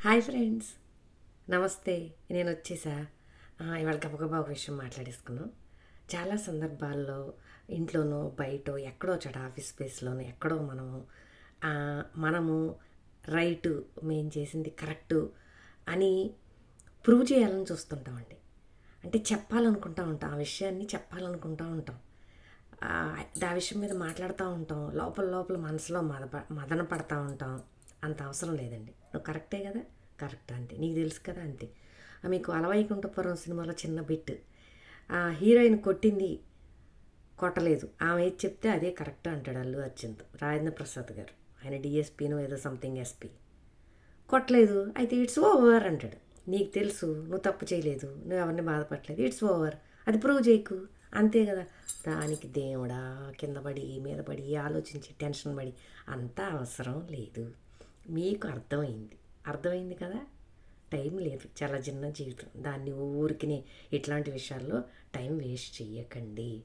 Hi friends. నమస్తే. నేను వచ్చేసా. ఇవాళ గబగబా ఒక విషయం మాట్లాడేసుకున్నాం చాలా సందర్భాల్లో ఇంట్లోనో బయట ఎక్కడో చోట ఆఫీస్ స్పేస్లోనో ఎక్కడో మనము మనము రైటు మేము చేసింది కరెక్టు అని ప్రూవ్ చేయాలని చూస్తుంటామండి అంటే చెప్పాలనుకుంటా ఉంటాం. ఆ విషయాన్ని చెప్పాలనుకుంటా ఉంటాం. ఆ ఆ విషయం మీద మాట్లాడుతూ ఉంటాం. లోపల లోపల మనసులో మద మదన పడతా ఉంటాం. అంత అవసరం లేదండి. నువ్వు కరెక్టే కదా? కరెక్ట్ అంతే. నీకు తెలుసు కదా అంతే. ఆ మీకు అలవైకుంఠపురం సినిమాలో చిన్న బిట్. ఆ హీరోయిన్ కొట్టింది కొట్టలేదు. ఆమె ఏది చెప్తే అదే కరెక్ట్ అంటాడు అల్లు అర్జున్తో రాజేంద్ర ప్రసాద్ గారు. ఆయన డిఎస్పీనో ఏదో సంథింగ్ ఎస్పీ కొట్టలేదు. అయితే ఇట్స్ ఓవర్ అంటాడు. నీకు తెలుసు నువ్వు తప్పు చేయలేదు నువ్వు ఎవరిని బాధపడలేదు. ఇట్స్ ఓవర్ అది ప్రూవ్ చేయకు. అంతే కదా? దానికి దేవుడా కింద పడి మీద పడి ఆలోచించి టెన్షన్ పడి అంతా అవసరం లేదు. మీకు అర్థమైంది. అర్థమైంది కదా? టైం లేదు. చాలా చిన్న జీవితం. దాన్ని ఊరికినే ఇట్లాంటి విషయాల్లో టైం వేస్ట్ చేయకండి